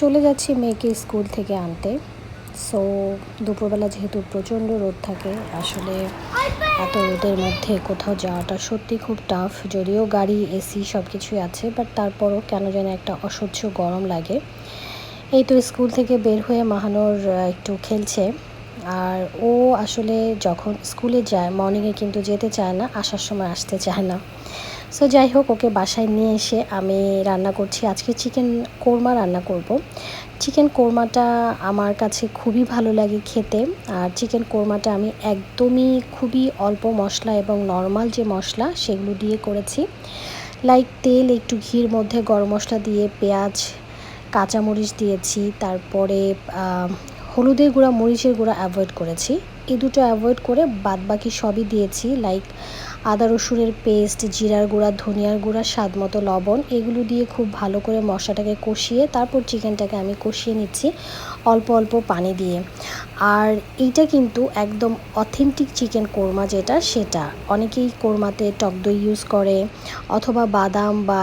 চলে যাচ্ছি মেয়েকে স্কুল থেকে আনতে। সো দুপুরবেলা যেহেতু প্রচণ্ড রোদ থাকে, আসলে এত রোদের মধ্যে কোথাও যাওয়াটা সত্যি খুব টাফ যদিও গাড়ি এসি সব কিছুই আছে বাট তারপরও কেন যেন একটা অসহ্য গরম লাগে। এই তো স্কুল থেকে বের হয়ে মাহানোর একটু খেলছে। আর ও আসলে যখন স্কুলে যায় মর্নিংয়ে কিন্তু যেতে চায় না, আসার সময় আসতে চায় না। সো যাই হোক ওকে বাসায় নিয়ে এসে আমি রান্না করছি। আজকে চিকেন কোরমা রান্না করব। চিকেন কোরমাটা আমার কাছে খুবই ভালো লাগে খেতে। আর চিকেন কোরমাটা আমি একদমই খুবই অল্প মশলা এবং নর্মাল যে মশলা, সেগুলো দিয়ে করেছি। লাইক তেল, একটু ঘির মধ্যে গরম মশলা দিয়ে পেঁয়াজ, কাঁচামরিচ দিয়েছি। তারপরে হলুদের গুঁড়া, মরিচের গুঁড়া অ্যাভয়েড করেছি। এই দুটো অ্যাভয়েড করে বাদবাকি সবই দিয়েছি লাইক আদা রসুনের পেস্ট জিরার গুঁড়া, ধনিয়ার গুঁড়া, স্বাদ মতো লবণ, এগুলো দিয়ে খুব ভালো করে মশলাটাকে কষিয়ে তারপর চিকেনটাকে আমি কষিয়ে নিচ্ছি অল্প অল্প পানি দিয়ে। আর এইটা কিন্তু একদম অথেন্টিক চিকেন কোরমা যেটা, সেটা। অনেকেই কোরমাতে টক দই ইউজ করে অথবা বাদাম বা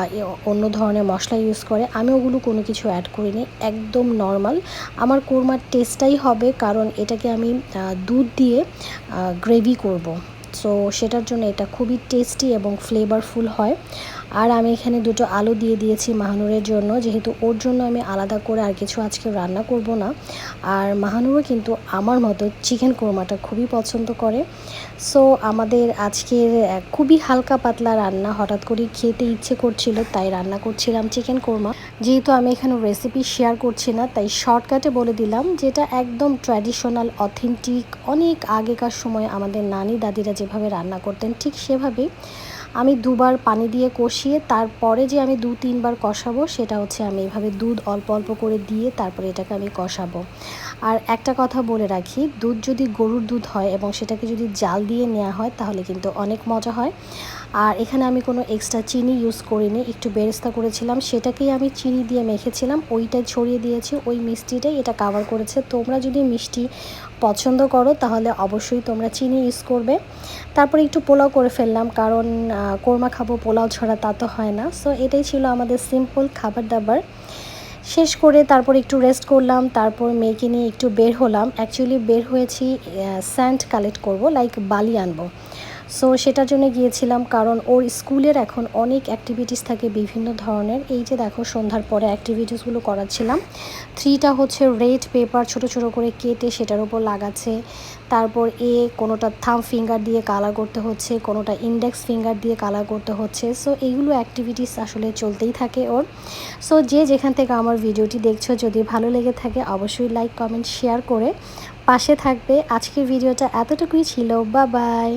অন্য ধরনের মশলা ইউজ করে, আমি ওগুলো কোনো কিছু অ্যাড করিনি, একদম নর্মাল আমার কোরমার টেস্টটাই হবে, কারণ এটাকে আমি দুধ দিয়ে গ্রেভি করব। সো সেটার জন্য এটা খুবই টেস্টি এবং ফ্লেভারফুল হয়। আর আমি এখানে দুটো আলু দিয়ে দিয়েছি মাহানুরের জন্য। যেহেতু ওর জন্য আমি আলাদা করে আর কিছু আজকে রান্না করব না। আর মাহানুরও কিন্তু আমার মতো চিকেন কোরমাটা খুবই পছন্দ করে। সো আমাদের আজকের খুবই হালকা পাতলা রান্না। হঠাৎ করে খেতে ইচ্ছে করছিল, তাই রান্না করছিলাম চিকেন কোরমা। যেহেতু আমি এখানে রেসিপি শেয়ার করছি না, তাই শর্টকাটে বলে দিলাম যেটা একদম ট্র্যাডিশনাল অথেন্টিক অনেক আগেকার সময় আমাদের নানি দাদিরা যেভাবে রান্না করতেন ঠিক সেভাবেই আমি দুবার পানি দিয়ে কষিয়ে তারপরে যে আমি দু তিনবার কষাবো সেটা হচ্ছে আমি এভাবে দুধ অল্প অল্প করে দিয়ে তারপরে এটাকে আমি কষাবো। আর একটা কথা বলে রাখি, দুধ যদি গরুর দুধ হয় এবং সেটাকে যদি জাল দিয়ে নেওয়া হয় তাহলে কিন্তু অনেক মজা হয়। আর এখানে আমি কোনো এক্সট্রা চিনি ইউজ করিনি, একটু বেরেস্তা করেছিলাম, সেটাকেই আমি চিনি দিয়ে মেখেছিলাম, ওইটাই ছড়িয়ে দিয়েছি, ওই মিষ্টিটাই এটা কাভার করেছে। তোমরা যদি মিষ্টি পছন্দ করো, তাহলে অবশ্যই তোমরা চিনি ইউজ করবে। তারপরে একটু পোলাও করে ফেললাম, কারণ কোরমা খাব, পোলাও ছাড়া তা তো হয় না। সো এটাই ছিল আমাদের সিম্পল খাবার দাবার। শেষ করে তারপর একটু রেস্ট করলাম, তারপর মেয়েকে নিয়ে একটু বের হলাম। অ্যাকচুয়ালি বের হয়েছি স্যান্ড কালেক্ট করব লাইক বালি আনব। সো সেটার জন্য গিয়েছিলাম কারণ ওর স্কুলের এখন অনেক অ্যাক্টিভিটিস থাকে বিভিন্ন ধরনের। এই যে দেখো, সন্ধ্যার পরে অ্যাক্টিভিটিসগুলো করাচ্ছিলাম। থ্রিটা হচ্ছে রেড পেপার ছোট ছোট করে কেটে সেটার উপর লাগাচ্ছে। তারপর এ, কোনোটা থাম ফিঙ্গার দিয়ে কালার করতে হচ্ছে, কোনোটা ইন্ডেক্স ফিঙ্গার দিয়ে কালার করতে হচ্ছে। সো এইগুলো অ্যাক্টিভিটিস আসলে চলতেই থাকে ওর। সো যে যেখান থেকে আমার ভিডিওটি দেখছ, যদি ভালো লেগে থাকে, অবশ্যই লাইক কমেন্ট শেয়ার করে পাশে থাকবে। আজকের ভিডিওটা এতটুকুই ছিল। বা বাই